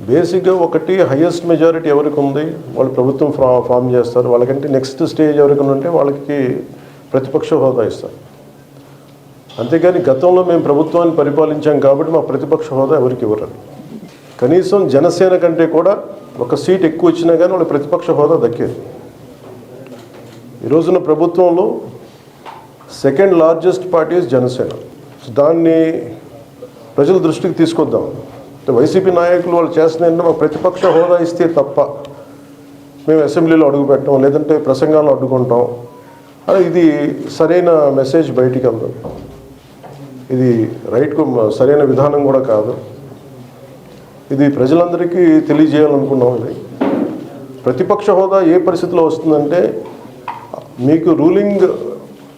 బేసిక్గా ఒకటి highest majority ఎవరికి ఉంది వాళ్ళు ప్రభుత్వం ఫా ఫామ్ చేస్తారు. వాళ్ళకంటే నెక్స్ట్ స్టేజ్ ఎవరికి ఉంటే వాళ్ళకి ప్రతిపక్ష హోదా ఇస్తారు. అంతేగాని గతంలో మేము ప్రభుత్వాన్ని పరిపాలించాం కాబట్టి మా ప్రతిపక్ష హోదా ఎవరికి ఇవ్వరు. కనీసం జనసేన కంటే కూడా ఒక సీట్ ఎక్కువ వచ్చినా కానీ వాళ్ళ ప్రతిపక్ష హోదా దక్కేది. ఈ రోజున ప్రభుత్వంలో సెకండ్ లార్జెస్ట్ పార్టీస్ జనసేన. దాన్ని ప్రజల దృష్టికి తీసుకొద్దాం. వైసీపీ నాయకులు వాళ్ళు చేస్తున్నారంటే మాకు ప్రతిపక్ష హోదా ఇస్తే తప్ప మేము అసెంబ్లీలో అడుగు పెట్టాం లేదంటే ప్రసంగాలు అడ్డుకుంటాం. అని ఇది సరైన మెసేజ్ బయటికి వెళ్దాం ఇది రైట్కు సరైన విధానం కూడా కాదు. ఇది ప్రజలందరికీ తెలియజేయాలనుకున్నాం ఇది. ప్రతిపక్ష హోదా ఏ పరిస్థితిలో వస్తుందంటే మీకు రూలింగ్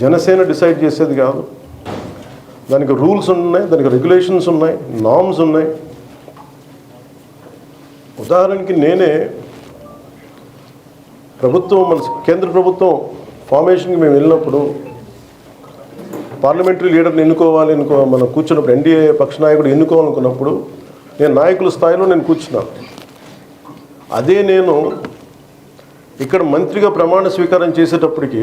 జనసేన డిసైడ్ చేసేది కాదు. దానికి రూల్స్ ఉన్నాయి దానికి రెగ్యులేషన్స్ ఉన్నాయి నామ్స్ ఉన్నాయి. ఉదాహరణకి నేనే ప్రభుత్వం మన కేంద్ర ప్రభుత్వం ఫార్మేషన్కి మేము వెళ్ళినప్పుడు పార్లమెంటరీ లీడర్ని ఎన్నుకోవాలి ఎన్నుకో మనం కూర్చున్నప్పుడు ఎన్డీఏ పక్ష నాయకుడు ఎన్నుకోవాలనుకున్నప్పుడు నేను నాయకుల స్థాయిలో నేను కూర్చున్నాను అదే నేను ఇక్కడ మంత్రిగా ప్రమాణ స్వీకారం చేసేటప్పటికి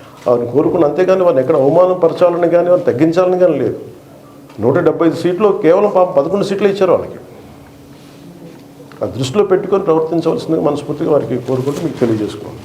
వారిని కోరుకున్నాను అంతేగాని వారిని ఎక్కడ అవమానం పరచాలని కానీ వారిని తగ్గించాలని కానీ లేదు. నూట డెబ్బై ఐదు సీట్లు కేవలం పాపం పదకొండు సీట్లు ఇచ్చారు వాళ్ళకి. ఆ దృష్టిలో పెట్టుకొని ప్రవర్తించవలసిందిగా మనస్ఫూర్తిగా వారికి కోరుకుంటూ మీకు తెలియజేసుకున్నాను.